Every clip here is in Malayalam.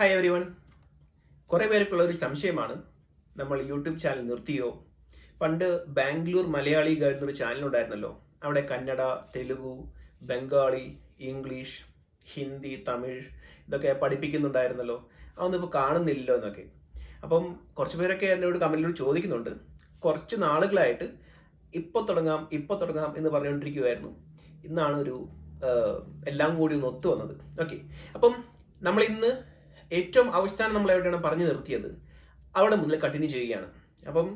ഹായ് എവരി വൺ കുറേ പേർക്കുള്ള ഒരു സംശയമാണ്. നമ്മൾ യൂട്യൂബ് ചാനൽ നിർത്തിയോ? പണ്ട് ബാംഗ്ലൂർ മലയാളി ഗൈഡ് എന്നൊരു ചാനൽ ഉണ്ടായിരുന്നല്ലോ. അവിടെ കന്നഡ തെലുഗു ബംഗാളി ഇംഗ്ലീഷ് ഹിന്ദി തമിഴ് ഇതൊക്കെ പഠിപ്പിക്കുന്നുണ്ടായിരുന്നല്ലോ. അതൊന്നും ഇപ്പോൾ കാണുന്നില്ലല്ലോ എന്നൊക്കെ. അപ്പം കുറച്ച് പേരൊക്കെ എന്നോട് കമന്റിലൂടെ ചോദിക്കുന്നുണ്ട്. കുറച്ച് നാളുകളായിട്ട് ഇപ്പോൾ തുടങ്ങാം ഇപ്പോൾ തുടങ്ങാം എന്ന് പറഞ്ഞുകൊണ്ടിരിക്കുമായിരുന്നു ഇന്നാണ് ഒരു എല്ലാം കൂടി ഒന്ന് ഒത്തു വന്നത്. ഓക്കെ അപ്പം നമ്മൾ ഇന്ന് ഏറ്റവും അവസാനം നമ്മൾ എവിടെയാണ് പറഞ്ഞു നിർത്തിയത്? അവിടെ മുതൽ കണ്ടിന്യൂ ചെയ്യുകയാണ്. അപ്പം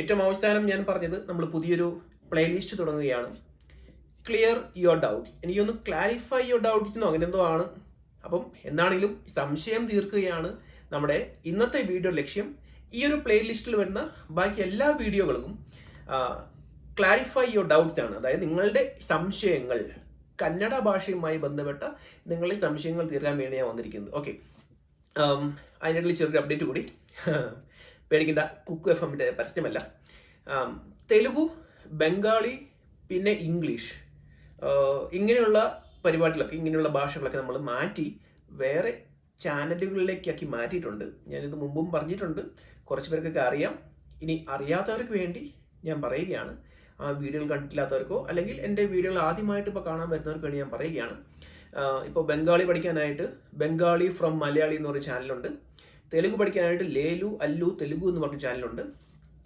ഏറ്റവും അവസാനം ഞാൻ പറഞ്ഞത് നമ്മൾ പുതിയൊരു പ്ലേലിസ്റ്റ് തുടങ്ങുകയാണ്. ക്ലിയർ യുവർ ഡൗട്ട്സ് എനിക്കൊന്ന് ക്ലാരിഫൈ യുവർ ഡൗട്ട്സ് എന്നോ അങ്ങനെ എന്തോ ആണ്. അപ്പം എന്താണെങ്കിലും സംശയം തീർക്കുകയാണ് നമ്മുടെ ഇന്നത്തെ വീഡിയോ ലക്ഷ്യം. ഈ ഒരു പ്ലേലിസ്റ്റിൽ വരുന്ന ബാക്കി എല്ലാ വീഡിയോകൾക്കും ക്ലാരിഫൈ യുവർ ഡൗട്ട്സ് ആണ്. അതായത് നിങ്ങളുടെ സംശയങ്ങൾ കന്നഡ ഭാഷയുമായി ബന്ധപ്പെട്ട നിങ്ങളുടെ സംശയങ്ങൾ തീർക്കാൻ വേണ്ടി ഞാൻ വന്നിരിക്കുന്നത്. ഓക്കെ അതിനിടയിൽ ചെറിയൊരു അപ്ഡേറ്റ് കൂടി. പേടിക്കേണ്ട കുക്ക് എഫ് എമ്മിന്റെ പരസ്യമല്ല. തെലുഗു ബംഗാളി പിന്നെ ഇംഗ്ലീഷ്. ഇങ്ങനെയുള്ള പരിപാടികളൊക്കെ ഇങ്ങനെയുള്ള ഭാഷകളൊക്കെ നമ്മൾ മാറ്റി വേറെ ചാനലുകളിലേക്കാക്കി മാറ്റിയിട്ടുണ്ട്. ഞാനിത് മുമ്പും പറഞ്ഞിട്ടുണ്ട്. കുറച്ച് പേർക്കൊക്കെ അറിയാം. ഇനി അറിയാത്തവർക്ക് വേണ്ടി ഞാൻ പറയുകയാണ്. ആ വീഡിയോകൾ കണ്ടിട്ടില്ലാത്തവർക്കോ അല്ലെങ്കിൽ എന്റെ വീഡിയോകൾ ആദ്യമായിട്ട് ഇപ്പോൾ കാണാൻ വരുന്നവർക്ക് വേണ്ടി ഞാൻ പറയുകയാണ്. ഇപ്പോൾ ബംഗാളി പഠിക്കാനായിട്ട് ബംഗാളി ഫ്രം മലയാളി എന്ന് പറഞ്ഞ ചാനലുണ്ട് തെലുങ്ക് പഠിക്കാനായിട്ട് ലേലു അല്ലു തെലുഗു എന്ന് പറഞ്ഞ ചാനലുണ്ട്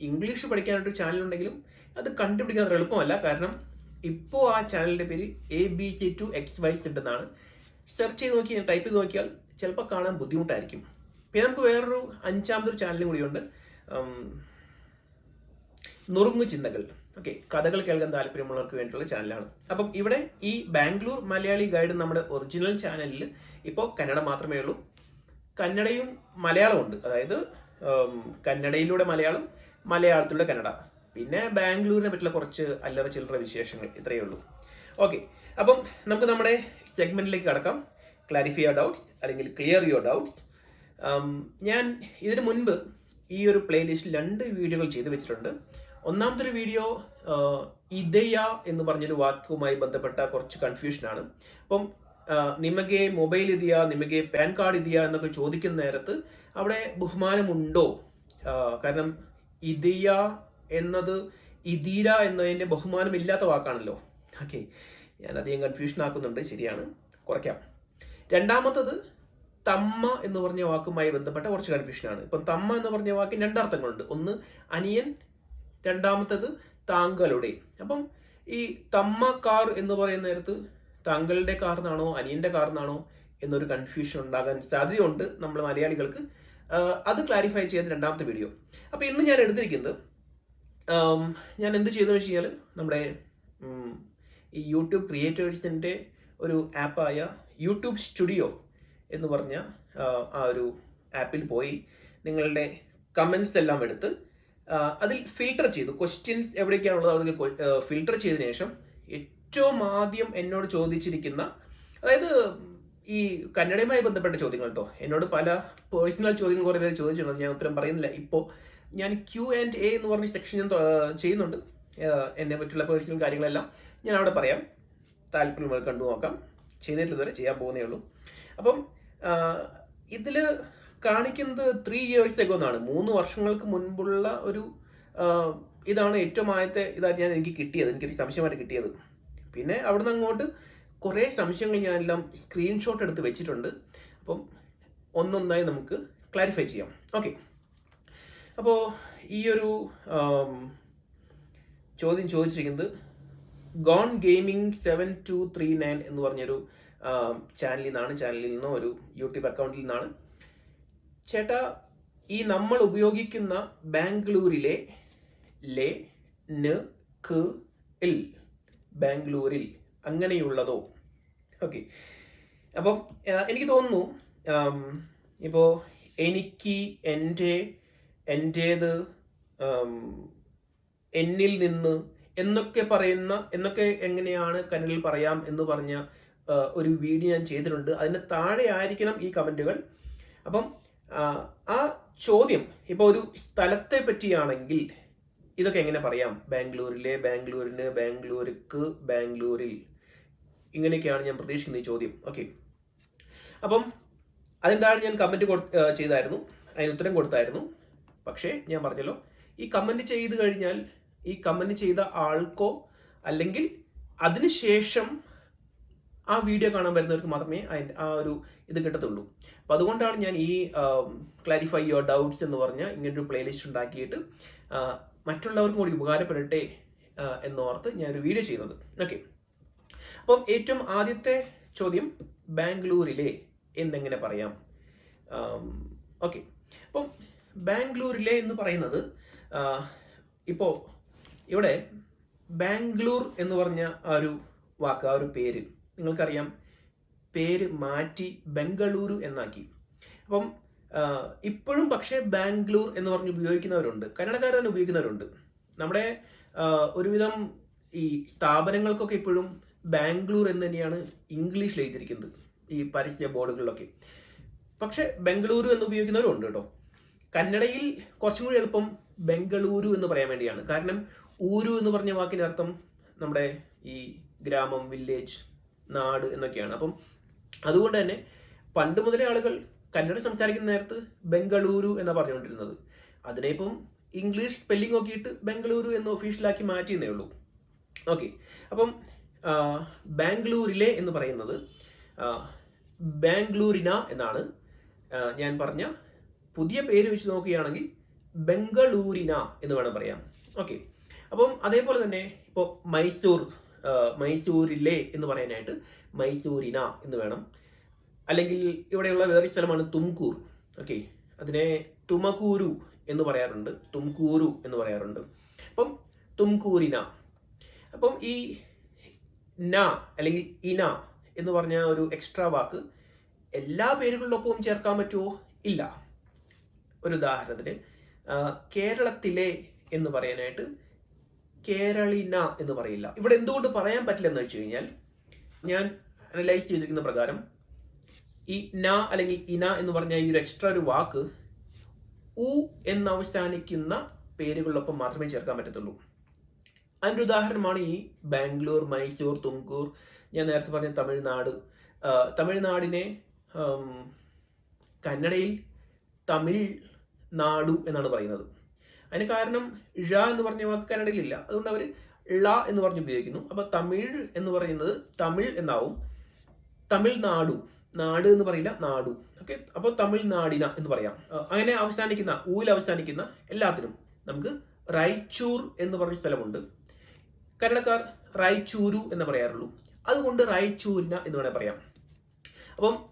ഇംഗ്ലീഷ് പഠിക്കാനായിട്ട് ഒരു ചാനലുണ്ടെങ്കിലും അത് കണ്ടുപിടിക്കാൻ എളുപ്പമല്ല. കാരണം ഇപ്പോൾ ആ ചാനലിന്റെ പേര് A B C to X Y Z എന്നാണ്. സെർച്ച് ചെയ്ത് നോക്കി ടൈപ്പ് ചെയ്ത് നോക്കിയാൽ ചിലപ്പോൾ കാണാൻ ബുദ്ധിമുട്ടായിരിക്കും. പിന്നെ നമുക്ക് വേറൊരു അഞ്ചാമതൊരു ചാനലും കൂടിയുണ്ട്. നുറുങ്ങു ചിന്തകൾ. ഓക്കെ കഥകൾ കേൾക്കാൻ താല്പര്യമുള്ളവർക്ക് വേണ്ടിയിട്ടുള്ള ചാനലാണ് അപ്പം ഇവിടെ ഈ ബാംഗ്ലൂർ മലയാളി ഗൈഡ് നമ്മുടെ ഒറിജിനൽ ചാനലിൽ ഇപ്പോൾ കന്നഡ മാത്രമേ ഉള്ളൂ. കന്നഡയും മലയാളവും ഉണ്ട്. അതായത് കന്നഡയിലൂടെ മലയാളം മലയാളത്തിലൂടെ കന്നഡ. പിന്നെ ബാംഗ്ലൂരിനെ പറ്റിയുള്ള കുറച്ച് അല്ലറ ചില്ലറ വിശേഷങ്ങൾ ഇത്രയേ ഉള്ളൂ. ഓക്കെ അപ്പം നമുക്ക് നമ്മുടെ സെഗ്മെന്റിലേക്ക് കടക്കാം. ക്ലാരിഫൈ യുവർ ഡൗട്ട്സ് അല്ലെങ്കിൽ ക്ലിയർ യുവർ ഡൗട്ട്സ് ഞാൻ ഇതിനു മുൻപ് ഈ ഒരു പ്ലേലിസ്റ്റ് രണ്ട് വീഡിയോകൾ ചെയ്തു വെച്ചിട്ടുണ്ട്. ഒന്നാമത്തെ വീഡിയോ ഇതയ എന്ന് പറഞ്ഞൊരു വാക്കുമായി ബന്ധപ്പെട്ട കുറച്ച് കൺഫ്യൂഷനാണ് അപ്പം നിമകെ മൊബൈൽ ഇതിയ നിമകെ പാൻ കാർഡ് ഇതിയ എന്നൊക്കെ ചോദിക്കുന്ന നേരത്ത് അവിടെ ബഹുമാനമുണ്ടോ? കാരണം ഇതിയ എന്നത് ഇതീര എന്നതിന്റെ ബഹുമാനമില്ലാത്ത വാക്കാണല്ലോ. ഓക്കെ ഞാൻ അധികം കൺഫ്യൂഷൻ ആക്കുന്നുണ്ട് ശരിയാണ്. കുറയ്ക്കാം. രണ്ടാമത്തത് തമ്മ എന്ന് പറഞ്ഞ വാക്കുമായി ബന്ധപ്പെട്ട കുറച്ച് കൺഫ്യൂഷനാണ് ഇപ്പം തമ്മ എന്ന് പറഞ്ഞ വാക്കിന് രണ്ടർത്ഥങ്ങളുണ്ട്. ഒന്ന് അനിയൻ രണ്ടാമത്തത് താങ്കളുടെ. അപ്പം ഈ തമ്മ കാർ എന്ന് പറയുന്ന നേരത്ത് താങ്കളുടെ കാർന്നാണോ അനിയന്റെ കാർന്നാണോ എന്നൊരു കൺഫ്യൂഷൻ ഉണ്ടാകാൻ സാധ്യതയുണ്ട് നമ്മൾ മലയാളികൾക്ക്. അത് ക്ലാരിഫൈ ചെയ്യാൻ രണ്ടാമത്തെ വീഡിയോ അപ്പൊ ഇന്ന് ഞാൻ എടുത്തിരിക്കുന്നത് ഞാൻ എന്ത് ചെയ്തു വെച്ച് കഴിഞ്ഞാൽ നമ്മുടെ ഈ യൂട്യൂബ് ക്രിയേറ്റേഴ്സിന്റെ ഒരു ആപ്പായ യൂട്യൂബ് സ്റ്റുഡിയോ എന്ന് പറഞ്ഞ ആ, ഒരു ആപ്പിൽ പോയി നിങ്ങളുടെ കമൻസ് എല്ലാം എടുത്ത് അതിൽ ഫിൽട്ടർ ചെയ്തു. ക്വസ്റ്റ്യൻസ് എവിടെയൊക്കെയാണുള്ളത് അതൊക്കെ ഫിൽട്ടർ ചെയ്തതിനു ശേഷം ഏറ്റവും ആദ്യം എന്നോട് ചോദിച്ചിരിക്കുന്ന അതായത് ഈ കന്നഡയുമായി ബന്ധപ്പെട്ട ചോദ്യങ്ങൾ കേട്ടോ എന്നോട് പല പേഴ്സണൽ ചോദ്യങ്ങൾ കുറേ പേര് ചോദിച്ചിട്ടുണ്ട്. ഞാൻ ഉത്തരം പറയുന്നില്ല. ഇപ്പോൾ ഞാൻ ക്യൂ ആൻഡ് എ എന്ന് പറഞ്ഞ സെക്ഷൻ ഞാൻ ചെയ്യുന്നുണ്ട്. എന്നെ പറ്റിയുള്ള പേഴ്സണൽ കാര്യങ്ങളെല്ലാം ഞാൻ അവിടെ പറയാം. താല്പര്യമുള്ള കണ്ടു നോക്കാം. ചെയ്തിട്ടില്ല ചെയ്യാൻ പോകുന്നേ ഉള്ളൂ. അപ്പം ഇതിൽ കാണിക്കുന്നത് ത്രീ ഇയേഴ്സ് എഗോ എന്നാണ്. മൂന്ന് വർഷങ്ങൾക്ക് മുൻപുള്ള ഒരു ഇതാണ് ഏറ്റവും ആദ്യത്തെ ഇതായിട്ട് ഞാൻ എനിക്ക് കിട്ടിയത്. എനിക്കൊരു സംശയമായിട്ട് കിട്ടിയത്. പിന്നെ അവിടുന്ന് അങ്ങോട്ട് കുറേ സംശയങ്ങൾ ഞാനെല്ലാം സ്ക്രീൻഷോട്ട് എടുത്ത് വെച്ചിട്ടുണ്ട്. അപ്പം ഒന്നൊന്നായി നമുക്ക് ക്ലാരിഫൈ ചെയ്യാം. ഓക്കെ അപ്പോൾ ഈ ഒരു ചോദ്യം ചോദിച്ചിരിക്കുന്നത് gone gaming seven two three nine എന്ന് പറഞ്ഞൊരു ചാനലിൽ നിന്നാണ്. ചാനലിൽ നിന്നോ ഒരു യൂട്യൂബ് അക്കൗണ്ടിൽ നിന്നാണ്. ചേട്ടാ ഈ നമ്മൾ ഉപയോഗിക്കുന്ന ബാംഗ്ലൂരിലെ ലെ ന് ക ഇൽ ബാംഗ്ലൂരിൽ അങ്ങനെയുള്ളതോ? ഓക്കെ. അപ്പം എനിക്ക് തോന്നുന്നു ഇപ്പോൾ എനിക്ക് എന്റെ എന്റേത് എന്നിൽ നിന്ന് എന്നൊക്കെ പറയുന്ന എന്നൊക്കെ എങ്ങനെയാണ് കനലിൽ പറയാം എന്ന് പറഞ്ഞ ഒരു വീഡിയോ ഞാൻ ചെയ്തിട്ടുണ്ട്. അതിന് താഴെ ആയിരിക്കണം ഈ കമന്റുകൾ. അപ്പം ആ, ചോദ്യം ഇപ്പോൾ ഒരു സ്ഥലത്തെ പറ്റിയാണെങ്കിൽ ഇതൊക്കെ എങ്ങനെ പറയാം? ബാംഗ്ലൂരിലെ ബാംഗ്ലൂരിന് ബാംഗ്ലൂർക്ക് ബാംഗ്ലൂരിൽ. ഇങ്ങനെയൊക്കെയാണ് ഞാൻ പ്രതീക്ഷിക്കുന്ന ഈ ചോദ്യം. ഓക്കെ അപ്പം അതെന്താണ് ഞാൻ കമന്റ് ചെയ്തായിരുന്നു? അതിന് ഉത്തരം കൊടുത്തായിരുന്നു. പക്ഷേ ഞാൻ പറഞ്ഞല്ലോ ഈ കമന്റ് ചെയ്ത് കഴിഞ്ഞാൽ ഈ കമന്റ് ചെയ്ത ആൾക്കോ അല്ലെങ്കിൽ അതിനുശേഷം ആ വീഡിയോ കാണാൻ വരുന്നവർക്ക് മാത്രമേ ആ ഒരു ഇത് കിട്ടത്തുള്ളൂ. അപ്പം അതുകൊണ്ടാണ് ഞാൻ ഈ ക്ലാരിഫൈ യുവർ ഡൗട്ട്സ് എന്ന് പറഞ്ഞ ഇങ്ങനൊരു പ്ലേലിസ്റ്റ് ഉണ്ടാക്കിയിട്ട് മറ്റുള്ളവർക്കും കൂടി ഉപകാരപ്പെടട്ടെ എന്നോർത്ത് ഞാനൊരു വീഡിയോ ചെയ്യുന്നത്. ഓക്കെ അപ്പം ഏറ്റവും ആദ്യത്തെ ചോദ്യം ബാംഗ്ലൂരിലെ എന്നെങ്ങനെ പറയാം? ഓക്കെ അപ്പം ബാംഗ്ലൂരിലെ എന്ന് പറയുന്നത് ഇപ്പോൾ ഇവിടെ ബാംഗ്ലൂർ എന്ന് പറഞ്ഞ ആ ഒരു വാക്ക് ആ ഒരു പേര് നിങ്ങൾക്കറിയാം പേര് മാറ്റി ബംഗളൂരു എന്നാക്കി. അപ്പം ഇപ്പോഴും പക്ഷേ ബാംഗ്ലൂർ എന്ന് പറഞ്ഞ് ഉപയോഗിക്കുന്നവരുണ്ട്. കന്നഡക്കാർ തന്നെ ഉപയോഗിക്കുന്നവരുണ്ട്. നമ്മുടെ ഒരുവിധം ഈ സ്ഥാപനങ്ങൾക്കൊക്കെ ഇപ്പോഴും ബാംഗ്ലൂർ എന്ന് തന്നെയാണ് ഇംഗ്ലീഷിൽ എഴുതിയിരിക്കുന്നത് ഈ പരസ്യ ബോർഡുകളിലൊക്കെ. പക്ഷെ ബംഗളൂരു എന്ന് ഉപയോഗിക്കുന്നവരുണ്ട് കേട്ടോ. കന്നഡയിൽ കുറച്ചും കൂടി എളുപ്പം ബംഗളൂരു എന്ന് പറയാൻ വേണ്ടിയാണ്. കാരണം ഊരു എന്ന് പറഞ്ഞ വാക്കിന്റെ അർത്ഥം നമ്മുടെ ഈ ഗ്രാമം വില്ലേജ് നാട് എന്നൊക്കെയാണ്. അപ്പം അതുകൊണ്ട് തന്നെ പണ്ട് മുതലേ ആളുകൾ കന്നഡ സംസാരിക്കുന്ന നേരത്ത് ബംഗളൂരു എന്നാ പറഞ്ഞുകൊണ്ടിരുന്നത്. അതിനെ ഇപ്പം ഇംഗ്ലീഷ് സ്പെല്ലിംഗ് നോക്കിയിട്ട് ബംഗളൂരു എന്ന് ഒഫീഷ്യലാക്കി മാറ്റിയെന്നേ ഉള്ളൂ. ഓക്കെ അപ്പം ബാംഗ്ലൂരിലെ എന്ന് പറയുന്നത് ബാംഗ്ലൂരിന എന്നാണ് ഞാൻ പറഞ്ഞ പുതിയ പേര് വെച്ച് നോക്കുകയാണെങ്കിൽ ബംഗളൂരിന എന്ന് വേണം പറയാം ഓക്കെ അപ്പം അതേപോലെ തന്നെ ഇപ്പോൾ മൈസൂർ മൈസൂരിലെ എന്ന് പറയാനായിട്ട് മൈസൂരിന എന്ന് വേണം. അല്ലെങ്കിൽ ഇവിടെയുള്ള വേറൊരു സ്ഥലമാണ് തുംകൂർ. ഓക്കെ അതിനെ തുമകൂരു എന്ന് പറയാറുണ്ട്. തുംകൂരു എന്ന് പറയാറുണ്ട്. അപ്പം തുംകൂരിന. അപ്പം ഈ ന അല്ലെങ്കിൽ ഇന എന്ന് പറഞ്ഞ ഒരു എക്സ്ട്രാ വാക്ക് എല്ലാ പേരുകളിലൊപ്പവും ചേർക്കാൻ പറ്റുമോ ഇല്ല. ഒരു ഉദാഹരണത്തിന് കേരളത്തിലെ എന്ന് പറയാനായിട്ട് കേരളിന എന്ന് പറയില്ല. ഇവിടെ എന്തുകൊണ്ട് പറയാൻ പറ്റില്ല എന്ന് വെച്ച് കഴിഞ്ഞാൽ ഞാൻ അനലൈസ് ചെയ്തിരിക്കുന്ന പ്രകാരം ഈ ന അല്ലെങ്കിൽ ഇന എന്ന് പറഞ്ഞ ഈ ഒരു എക്സ്ട്രാ ഒരു വാക്ക് ഉ എന്ന് അവസാനിക്കുന്ന പേരുകളിലൊപ്പം മാത്രമേ ചേർക്കാൻ പറ്റത്തുള്ളൂ. അതിന്റെ ഉദാഹരണമാണ് ഈ ബാംഗ്ലൂർ മൈസൂർ തുംകൂർ ഞാൻ നേരത്തെ പറഞ്ഞ തമിഴ്നാട്. തമിഴ്നാടിനെ കന്നഡയിൽ തമിഴ് നാടു എന്നാണ് പറയുന്നത്. അതിന് കാരണം ഴ എന്ന് പറഞ്ഞ വാക്ക് കന്നഡയിലില്ല. അതുകൊണ്ട് അവർ ള എന്ന് പറഞ്ഞ് ഉപയോഗിക്കുന്നു. അപ്പോൾ തമിഴ് എന്ന് പറയുന്നത് തമിഴ് എന്നാവും. തമിഴ്നാടു. നാട് എന്ന് പറയില്ല നാടു. ഓക്കെ? അപ്പോൾ തമിഴ്നാടിന എന്ന് പറയാം. അങ്ങനെ അവസാനിക്കുന്ന ഊയിൽ അവസാനിക്കുന്ന എല്ലാത്തിനും നമുക്ക് റൈച്ചൂർ എന്ന് പറഞ്ഞ സ്ഥലമുണ്ട്. കന്നഡക്കാർ റൈച്ചൂരു എന്ന് പറയാറുള്ളൂ. അതുകൊണ്ട് റൈച്ചൂരിന എന്ന് വേണേൽ പറയാം. അപ്പം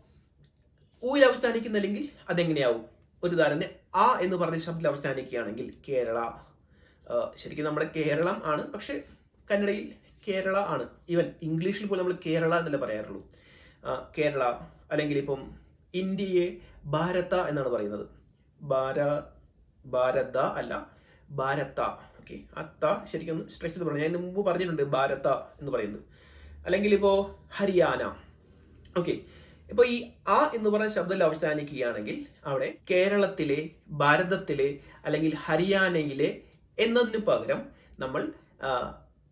ഊയിൽ അവസാനിക്കുന്ന അല്ലെങ്കിൽ അതെങ്ങനെയാവും? ഒരു ഉദാഹരണം ആ എന്ന് പറഞ്ഞ ശബ്ദത്തിൽ അവസാനിക്കുകയാണെങ്കിൽ കേരള. ശരിക്കും നമ്മുടെ കേരളം ആണ് പക്ഷെ കന്നഡയിൽ കേരള ആണ്. ഈവൻ ഇംഗ്ലീഷിൽ പോലും നമ്മൾ കേരള എന്നല്ലേ പറയാറുള്ളൂ. കേരള അല്ലെങ്കിൽ ഇപ്പം ഇന്ത്യയെ ഭാരത എന്നാണ് പറയുന്നത്. ഭാര ഭാരത അല്ല ഭാരത. ഓക്കെ അത്ത ശരിക്കും സ്ട്രെസ് ചെയ്ത് പറഞ്ഞു ഞാൻ മുമ്പ് പറഞ്ഞിട്ടുണ്ട് ഭാരത എന്ന് പറയുന്നത്. അല്ലെങ്കിൽ ഇപ്പോൾ ഹരിയാന. ഓക്കെ ഇപ്പോൾ ഈ ആ എന്ന് പറയുന്ന ശബ്ദത്തിൽ അവസാനിക്കുകയാണെങ്കിൽ അവിടെ കേരളത്തിലെ ഭാരതത്തിലെ അല്ലെങ്കിൽ ഹരിയാനയിലെ എന്നതിന് പകരം നമ്മൾ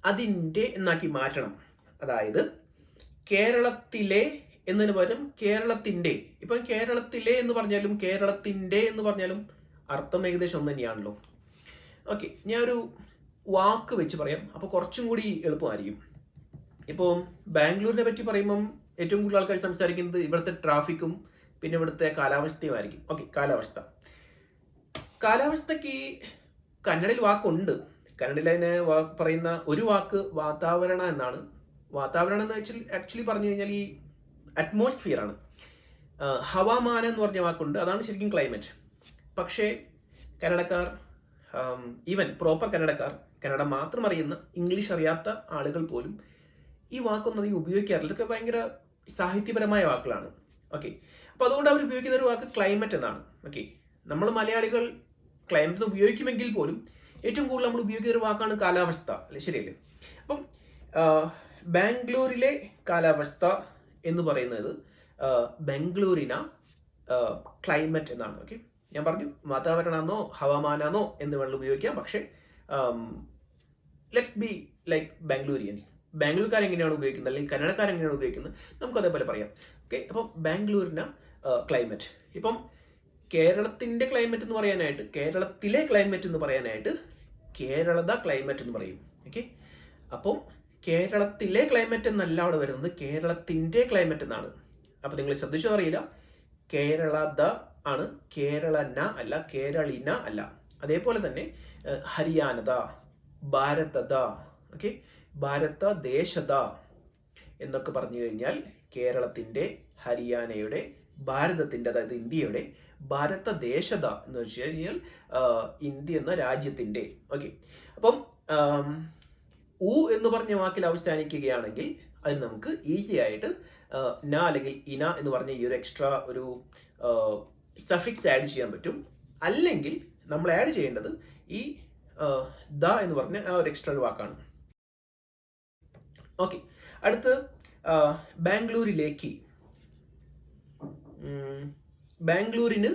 അതിന്റെ എന്നാക്കി മാറ്റണം. അതായത് കേരളത്തിലെ എന്നതിന് പകരം കേരളത്തിന്റെ. ഇപ്പം കേരളത്തിലെ എന്ന് പറഞ്ഞാലും കേരളത്തിന്റെ എന്ന് പറഞ്ഞാലും അർത്ഥം ഏകദേശം ഒന്ന് തന്നെയാണല്ലോ. ഓക്കെ ഞാനൊരു വാക്ക് വെച്ച് പറയാം. അപ്പോൾ കുറച്ചും കൂടി എളുപ്പമായിരിക്കും. ഇപ്പോൾ ബാംഗ്ലൂരിനെ പറ്റി പറയുമ്പം ഏറ്റവും കൂടുതൽ ആൾക്കാർ സംസാരിക്കുന്നത് ഇവിടുത്തെ ട്രാഫിക്കും പിന്നെ ഇവിടുത്തെ കാലാവസ്ഥയും ആയിരിക്കും ഓക്കെ കാലാവസ്ഥ. കാലാവസ്ഥയ്ക്ക് കന്നഡയിൽ വാക്കുണ്ട്. കന്നഡയിൽ അതിനെ പറയുന്ന ഒരു വാക്ക് വാതാവരണ എന്നാണ്. വാതാവരണം എന്ന് വെച്ചാൽ ആക്ച്വലി പറഞ്ഞു കഴിഞ്ഞാൽ ഈ അറ്റ്മോസ്ഫിയർ ആണ്. ഹവാമാനം എന്ന് പറഞ്ഞ വാക്കുണ്ട്. അതാണ് ശരിക്കും ക്ലൈമറ്റ് പക്ഷേ കന്നഡക്കാർ ഈവൻ പ്രോപ്പർ കന്നഡക്കാർ കന്നഡ മാത്രം അറിയുന്ന ഇംഗ്ലീഷ് അറിയാത്ത ആളുകൾ പോലും ഈ വാക്കൊന്നും അധികം ഉപയോഗിക്കാറില്ല. ഇതൊക്കെ ഭയങ്കര സാഹിത്യപരമായ വാക്കുകളാണ്. ഓക്കെ അപ്പോൾ അതുകൊണ്ട് അവർ ഉപയോഗിക്കുന്ന ഒരു വാക്ക് ക്ലൈമറ്റ് എന്നാണ്. ഓക്കെ നമ്മൾ മലയാളികൾ ക്ലൈമറ്റ് ഉപയോഗിക്കുമെങ്കിൽ പോലും ഏറ്റവും കൂടുതൽ നമ്മൾ ഉപയോഗിക്കുന്ന ഒരു വാക്കാണ് കാലാവസ്ഥ. അല്ലേ? ശരിയല്ലേ? അപ്പം ബാംഗ്ലൂരിലെ കാലാവസ്ഥ എന്ന് പറയുന്നത് ബാംഗ്ലൂരിന ക്ലൈമറ്റ് എന്നാണ്. ഓക്കെ ഞാൻ പറഞ്ഞു വാതാവരണമെന്നോ ഹവാമാനാന്നോ എന്ന് വേണമെങ്കിൽ ഉപയോഗിക്കാം. പക്ഷേ ലെറ്റ്സ് ബി ലൈക്ക് ബാംഗ്ലൂരിയൻസ് ബാംഗ്ലൂർക്കാർ എങ്ങനെയാണ് ഉപയോഗിക്കുന്നത്? അല്ലെങ്കിൽ കന്നഡക്കാർ എങ്ങനെയാണ് ഉപയോഗിക്കുന്നത്? നമുക്ക് അതേപോലെ പറയാം. ഓക്കെ അപ്പോൾ ബാംഗ്ലൂരിന്റെ ക്ലൈമറ്റ് ഇപ്പം കേരളത്തിന്റെ ക്ലൈമറ്റ് എന്ന് പറയാനായിട്ട് കേരളത്തിലെ ക്ലൈമറ്റ് എന്ന് പറയാനായിട്ട് കേരളത ക്ലൈമറ്റ് എന്ന് പറയും. ഓക്കെ അപ്പം കേരളത്തിലെ ക്ലൈമറ്റ് എന്നല്ല അവിടെ വരുന്നത്. കേരളത്തിന്റെ ക്ലൈമറ്റ് എന്നാണ്. അപ്പം നിങ്ങൾ ശ്രദ്ധിച്ചോ അറിയില്ല? കേരളത ആണ് കേരളന അല്ല കേരളിന അല്ല. അതേപോലെ തന്നെ ഹരിയാനത ഭാരതത. ഓക്കെ ഭാരത ദേശത എന്നൊക്കെ പറഞ്ഞു കഴിഞ്ഞാൽ കേരളത്തിന്റെ ഹരിയാനയുടെ ഭാരതത്തിന്റെ അതായത് ഇന്ത്യയുടെ ഭാരത ദേശത എന്ന് വെച്ച് കഴിഞ്ഞാൽ ഇന്ത്യ എന്ന രാജ്യത്തിന്റെ. ഓക്കെ. അപ്പം ഉ എന്ന് പറഞ്ഞ വാക്കിൽ അവസാനിക്കുകയാണെങ്കിൽ അതിന് നമുക്ക് ഈസി ആയിട്ട് ന അല്ലെങ്കിൽ ഇന എന്ന് പറഞ്ഞ ഈ ഒരു എക്സ്ട്രാ ഒരു സഫിക്സ് ആഡ് ചെയ്യാൻ പറ്റും. അല്ലെങ്കിൽ നമ്മൾ ആഡ് ചെയ്യേണ്ടത് ഈ ദ എന്ന് പറഞ്ഞ ആ ഒരു എക്സ്ട്രാ ഒരു വാക്കാണ്. ഓക്കെ അടുത്ത് ബാംഗ്ലൂരിലേക്ക്. ബാംഗ്ലൂരിന്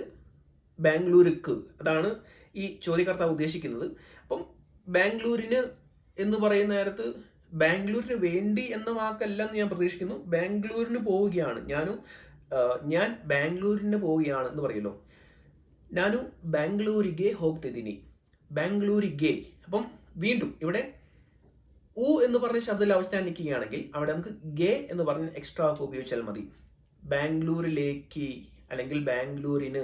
ബാംഗ്ലൂർക്ക് അതാണ് ഈ ചോദ്യകർത്താവ് ഉദ്ദേശിക്കുന്നത്. അപ്പം ബാംഗ്ലൂരിന് എന്ന് പറയുന്ന നേരത്ത് ബാംഗ്ലൂരിന് വേണ്ടി എന്ന വാക്കല്ല എന്ന് ഞാൻ പ്രതീക്ഷിക്കുന്നു. ബാംഗ്ലൂരിന് പോവുകയാണ്. ഞാനും ഞാൻ ബാംഗ്ലൂരിന് പോവുകയാണ് എന്ന് പറയുമല്ലോ ഞാനും ബാംഗ്ലൂരിഗെ ഹോക്തിദിനി ബാംഗ്ലൂരിഗെ. അപ്പം വീണ്ടും ഇവിടെ ഉ എന്ന് പറഞ്ഞ ശബ്ദത്തിൽ അവസാനിക്കുക ആണെങ്കിൽ അവിടെ നമുക്ക് ഗേ എന്ന് പറഞ്ഞ എക്സ്ട്രാ ഒക്കെ ഉപയോഗിച്ചാൽ മതി. ബാംഗ്ലൂരിലേക്ക് അല്ലെങ്കിൽ ബാംഗ്ലൂരിന്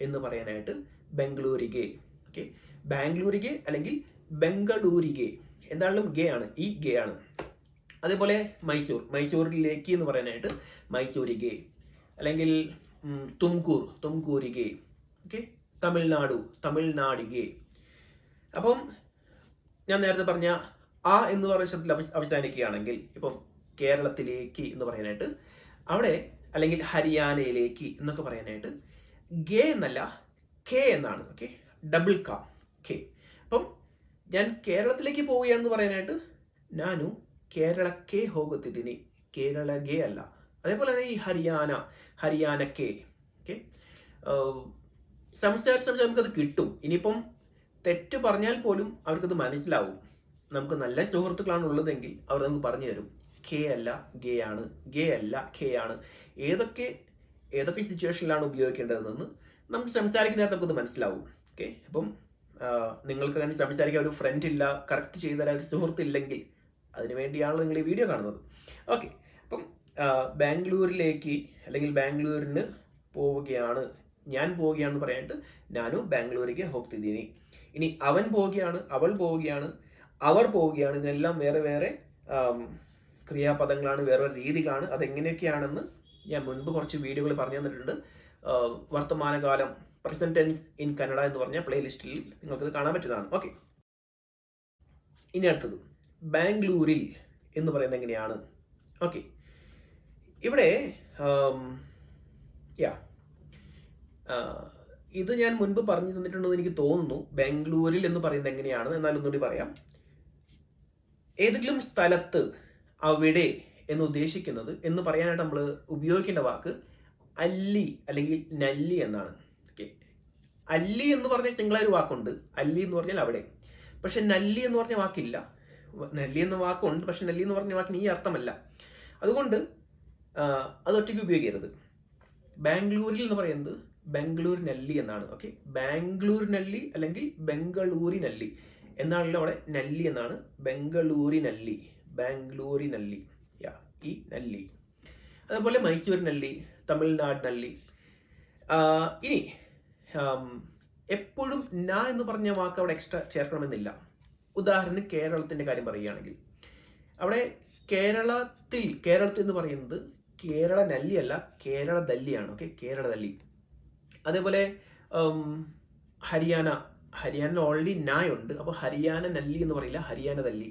എന്ന് പറയാനായിട്ട് ബംഗളൂരികെ ഓക്കെ ബാംഗ്ലൂരിഗെ അല്ലെങ്കിൽ ബംഗളൂരിഗെ. എന്താണെങ്കിലും ഗേ ആണ്. ഈ ഗേ ആണ്. അതേപോലെ മൈസൂർ. മൈസൂരിലേക്ക് എന്ന് പറയാനായിട്ട് മൈസൂരിഗെ. അല്ലെങ്കിൽ തുംകൂർ. തുംകൂരികെ ഓക്കെ തമിഴ്നാടു. തമിഴ്നാടിഗെ. അപ്പം ഞാൻ നേരത്തെ പറഞ്ഞ ആ എന്ന് പറയുന്ന ശബ്ദത്തിൽ അവസാനിക്കുകയാണെങ്കിൽ ഇപ്പം കേരളത്തിലേക്ക് എന്ന് പറയാനായിട്ട് അവിടെ അല്ലെങ്കിൽ ഹരിയാനയിലേക്ക് എന്നൊക്കെ പറയാനായിട്ട് ഗെ എന്നല്ല കെ എന്നാണ്. ഓക്കെ ഡബിൾ ക കെ അപ്പം ഞാൻ കേരളത്തിലേക്ക് പോവുകയാണെന്ന് പറയാനായിട്ട് നാനു കേരള കെ ഹോകത്തിതിനി കേരള ഗെ അല്ല. അതേപോലെ തന്നെ ഈ ഹരിയാന ഹരിയാന കെ. ഓക്കെ സംസാരിച്ച് സംസാരിച്ച് നമുക്കത് കിട്ടും. ഇനിയിപ്പം തെറ്റ് പറഞ്ഞാൽ പോലും അവർക്കത് മനസ്സിലാവും. നമുക്ക് നല്ല സുഹൃത്തുക്കളാണ് ഉള്ളതെങ്കിൽ അവർ നമുക്ക് പറഞ്ഞു തരും. കെ അല്ല ഗേ ആണ്. ഗേ അല്ല കെ ആണ്. ഏതൊക്കെ ഏതൊക്കെ സിറ്റുവേഷനിലാണ് ഉപയോഗിക്കേണ്ടതെന്ന് നമുക്ക് സംസാരിക്കുന്ന നേരത്തെ നമുക്കത് മനസ്സിലാവും. ഓക്കെ അപ്പം നിങ്ങൾക്ക് അങ്ങനെ സംസാരിക്കാൻ ഒരു ഫ്രണ്ട് ഇല്ല കറക്റ്റ് ചെയ്തു തരാൻ ഒരു സുഹൃത്തില്ലെങ്കിൽ അതിനുവേണ്ടിയാണ് നിങ്ങൾ ഈ വീഡിയോ കാണുന്നത്. ഓക്കെ അപ്പം ബാംഗ്ലൂരിലേക്ക് അല്ലെങ്കിൽ ബാംഗ്ലൂരിന് പോവുകയാണ് ഞാൻ പോവുകയാണെന്ന് പറയാനായിട്ട് ഞാനും ബാംഗ്ലൂരിലേക്ക് ഹോപ്പ് ഇനി അവൻ പോവുകയാണ് അവൾ പോവുകയാണ്. അവർ പോവുകയാണ്. ഇതിനെല്ലാം വേറെ വേറെ ക്രിയാപദങ്ങളാണ് വേറെ രീതികളാണ്. അതെങ്ങനെയൊക്കെയാണെന്ന് ഞാൻ മുൻപ് കുറച്ച് വീഡിയോകൾ പറഞ്ഞു തന്നിട്ടുണ്ട്. വർത്തമാനകാലം പ്രസന്റ് ടെൻസ് ഇൻ കന്നഡ എന്ന് പറഞ്ഞ പ്ലേലിസ്റ്റിൽ നിങ്ങൾക്കത് കാണാൻ പറ്റുന്നതാണ്. ഓക്കെ ഇനി അടുത്തത്. ബാംഗ്ലൂരിൽ എന്ന് പറയുന്നത് എങ്ങനെയാണ്? ഓക്കെ ഇവിടെ യാ ഇത് ഞാൻ മുൻപ് പറഞ്ഞു തന്നിട്ടുണ്ടെന്ന് എനിക്ക് തോന്നുന്നു. ബാംഗ്ലൂരിൽ എന്ന് പറയുന്നത് എങ്ങനെയാണ്? എന്നാൽ ഒന്നുകൂടി പറയാം. ഏതെങ്കിലും സ്ഥലത്ത് അവിടെ എന്ന് ഉദ്ദേശിക്കുന്നത് എന്ന് പറയാനായിട്ട് നമ്മൾ ഉപയോഗിക്കേണ്ട വാക്ക് അല്ലി അല്ലെങ്കിൽ നല്ലി എന്നാണ്. ഓക്കെ. അല്ലി എന്ന് പറഞ്ഞ സിംഗിളായ വാക്കുണ്ട്. അല്ലി എന്ന് പറഞ്ഞാൽ അവിടെ. പക്ഷെ നല്ലി എന്ന് പറഞ്ഞ വാക്കില്ല. നല്ലി എന്ന വാക്കുണ്ട് പക്ഷെ നല്ലി എന്ന് പറഞ്ഞ വാക്കിന് ഈ അർത്ഥമല്ല. അതുകൊണ്ട് അത് ഒറ്റയ്ക്ക് ഉപയോഗിക്കരുത്. ബാംഗ്ലൂരിൽ എന്ന് പറയുന്നത് ബാംഗ്ലൂർ നല്ലി എന്നാണ്. ഓക്കെ. ബാംഗ്ലൂർ നല്ലി അല്ലെങ്കിൽ ബംഗളൂരി നല്ലി. എന്നാണല്ലോ അവിടെ നല്ലി എന്നാണ്? ബംഗളൂരി നല്ലി. ബാംഗ്ലൂരി നല്ലി. യാ ഈ നല്ലി. അതുപോലെ മൈസൂർ നല്ലി തമിഴ്നാട് നല്ലി. ഇനി എപ്പോഴും ന എന്ന് പറഞ്ഞ വാക്ക് അവിടെ എക്സ്ട്രാ ചേർക്കണമെന്നില്ല. ഉദാഹരണം കേരളത്തിന്റെ കാര്യം പറയുകയാണെങ്കിൽ. അവിടെ കേരളത്തിൽ കേരളത്തിൽ എന്ന് പറയുന്നത് കേരള നല്ലി അല്ല കേരള ദല്ലിയാണ്. ഓക്കെ കേരള ദല്ലി. അതേപോലെ ഹരിയാന ഹരിയാന ഓൾറെഡി നായുണ്ട്. അപ്പോൾ ഹരിയാന നല്ലി എന്ന് പറയില്ല. ഹരിയാന തല്ലി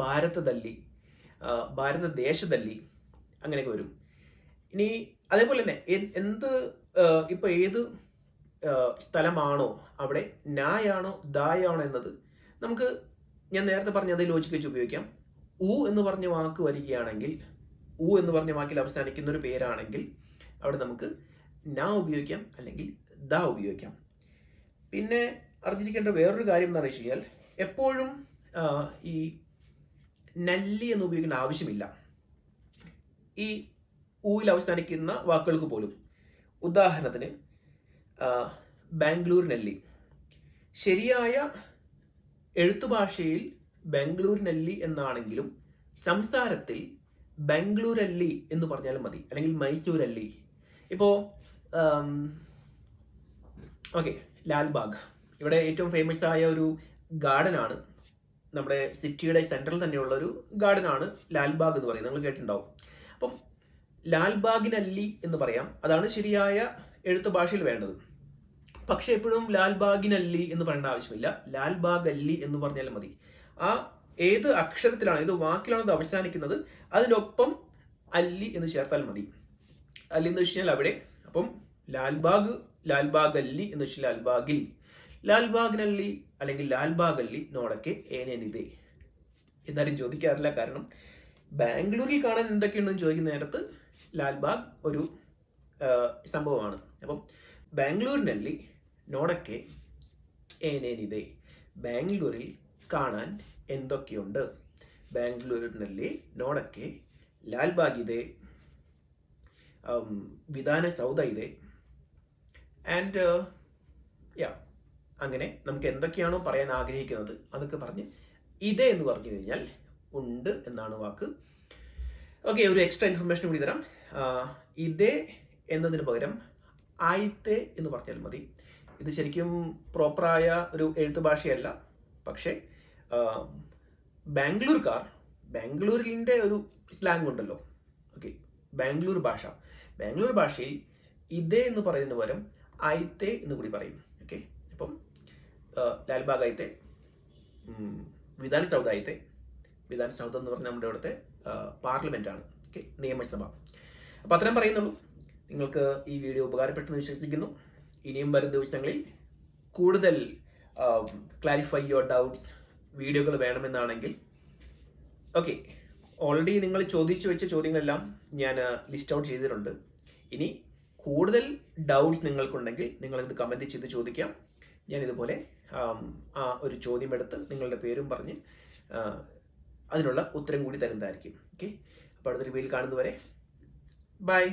ഭാരത ദല്ലി ദേശ തല്ലി അങ്ങനെയൊക്കെ വരും. ഇനി അതേപോലെ തന്നെ എന്ത് ഇപ്പോൾ ഇപ്പൊ ഏത് സ്ഥലമാണോ അവിടെ നായാണോ ദായാണോ എന്നത് നമുക്ക് ഞാൻ നേരത്തെ പറഞ്ഞ അതേ ലോജിക്ക് വെച്ച് ഉപയോഗിക്കാം. ഉ എന്ന് പറഞ്ഞ വാക്ക് വരികയാണെങ്കിൽ ഉ എന്ന് പറഞ്ഞ വാക്കിൽ അവസാനിക്കുന്ന ഒരു പേരാണെങ്കിൽ അവിടെ നമുക്ക് ന ഉപയോഗിക്കാം അല്ലെങ്കിൽ ദ ഉപയോഗിക്കാം. പിന്നെ അറിഞ്ഞിരിക്കേണ്ട വേറൊരു കാര്യം എന്ന് വെച്ച് കഴിഞ്ഞാൽ എപ്പോഴും ഈ നല്ലി എന്ന് ഉപയോഗിക്കേണ്ട ആവശ്യമില്ല. ഈ ഊയിൽ അവസാനിക്കുന്ന വാക്കുകൾക്ക് പോലും. ഉദാഹരണത്തിന് ബാംഗ്ലൂർ നെല്ലി. ശരിയായ എഴുത്തുഭാഷയിൽ നെല്ലി എന്നാണെങ്കിലും സംസാരത്തിൽ ബാംഗ്ലൂരല്ലി എന്ന് പറഞ്ഞാലും മതി. അല്ലെങ്കിൽ മൈസൂർ അല്ലി ഇപ്പോൾ ഓക്കെ ലാൽബാഗ്. ഇവിടെ ഏറ്റവും ഫേമസ് ആയ ഒരു ഗാർഡൻ ആണ്. നമ്മുടെ സിറ്റിയുടെ സെൻട്രൽ തന്നെയുള്ള ഒരു ഗാർഡൻ ആണ് ലാൽബാഗ് എന്ന് പറയുന്നത്. നിങ്ങൾ കേട്ടിട്ടുണ്ടാവും. അപ്പം ലാൽബാഗിനല്ലി എന്ന് പറയാം. അതാണ് ശരിയായ എഴുത്ത് ഭാഷയിൽ വേണ്ടത്. പക്ഷേ എപ്പോഴും ലാൽബാഗിനല്ലി എന്ന് പറയേണ്ട ആവശ്യമില്ല. ലാൽബാഗ് അല്ലി എന്ന് പറഞ്ഞാൽ മതി. ആ ഏത് അക്ഷരത്തിലാണ് ഏത് വാക്കിലാണ് അത് അവസാനിക്കുന്നത് അതിനൊപ്പം അല്ലി എന്ന് ചേർത്താൽ മതി. അല്ലി എന്ന് വെച്ച് കഴിഞ്ഞാൽ അവിടെ അപ്പം ലാൽബാഗ് ലാൽബാഗ് അല്ലി എന്ന് വെച്ചാൽ ലാൽബാഗിൽ ലാൽബാഗിനല്ലി അല്ലെങ്കിൽ ലാൽബാഗല്ലി നോടക്കെ ഏനേനിതേ. എന്നാലും ചോദിക്കാറില്ല. കാരണം ബാംഗ്ലൂരിൽ കാണാൻ എന്തൊക്കെയുണ്ടെന്ന് ചോദിക്കുന്ന നേരത്ത് ലാൽബാഗ് ഒരു സംഭവമാണ്. അപ്പം ബാംഗ്ലൂരിനല്ലി നോടക്കെ ഏനേനിതേ. ബാംഗ്ലൂരിൽ കാണാൻ എന്തൊക്കെയുണ്ട്? ബാംഗ്ലൂരിനല്ലി നോടൊക്കെ ലാൽബാഗ് ഇതേ വിധാന സൗദ ഇതേ. ആൻഡ് യാ അങ്ങനെ നമുക്ക് എന്തൊക്കെയാണോ പറയാൻ ആഗ്രഹിക്കുന്നത് അതൊക്കെ പറഞ്ഞ് ഇതേ എന്ന് പറഞ്ഞു കഴിഞ്ഞാൽ ഉണ്ട് എന്നാണ് വാക്ക്. ഓക്കെ ഒരു എക്സ്ട്രാ ഇൻഫർമേഷൻ കൂടി തരാം. ഇതേ എന്നതിന് പകരം ആയിത്തെ എന്ന് പറഞ്ഞാൽ മതി. ഇത് ശരിക്കും പ്രോപ്പറായ ഒരു എഴുത്തു ഭാഷയല്ല. പക്ഷേ ബാംഗ്ലൂർക്കാർ ബാംഗ്ലൂരിന്റെ ഒരു സ്ലാങ് ഉണ്ടല്ലോ. ഓക്കെ ബാംഗ്ലൂർ ഭാഷ. ബാംഗ്ലൂർ ഭാഷയിൽ ഇതേ എന്ന് പറയുന്നതിന് പകരം ആയിത്തെ എന്ന് കൂടി പറയും. ഓക്കെ അപ്പം ലാൽബാഗ് ആയിത്തെ വിധാൻ സൗദ ആയിത്തെ വിധാൻ സൗദ എന്ന് പറഞ്ഞാൽ നമ്മുടെ അവിടുത്തെ പാർലമെന്റ് ആണ്. ഓക്കെ നിയമസഭ. അപ്പോൾ അത്രയും പറയുന്നുള്ളൂ. നിങ്ങൾക്ക് ഈ വീഡിയോ ഉപകാരപ്പെട്ടെന്ന് വിശ്വസിക്കുന്നു. ഇനിയും വരും ദിവസങ്ങളിൽ കൂടുതൽ ക്ലാരിഫൈ യുവർ ഡൗട്ട്സ് വീഡിയോകൾ വേണമെന്നാണെങ്കിൽ. ഓക്കെ ഓൾറെഡി നിങ്ങൾ ചോദിച്ചു വെച്ച ചോദ്യങ്ങളെല്ലാം ഞാൻ ലിസ്റ്റ് ഔട്ട് ചെയ്തിട്ടുണ്ട്. ഇനി കൂടുതൽ ഡൗട്ട്സ് നിങ്ങൾക്കുണ്ടെങ്കിൽ നിങ്ങളിത് കമന്റ് ചെയ്ത് ചോദിക്കാം. ഞാൻ ഇതുപോലെ ആം, ഒരു ചോദ്യം എടുത്ത് നിങ്ങളുടെ പേരും പറഞ്ഞ് അതിനുള്ള ഉത്തരം കൂടി തരുന്നതായിരിക്കും. ഓക്കെ അപ്പോൾ അടുത്തൊരു വീഡിയോയിൽ കാണുന്നവരെ ബൈ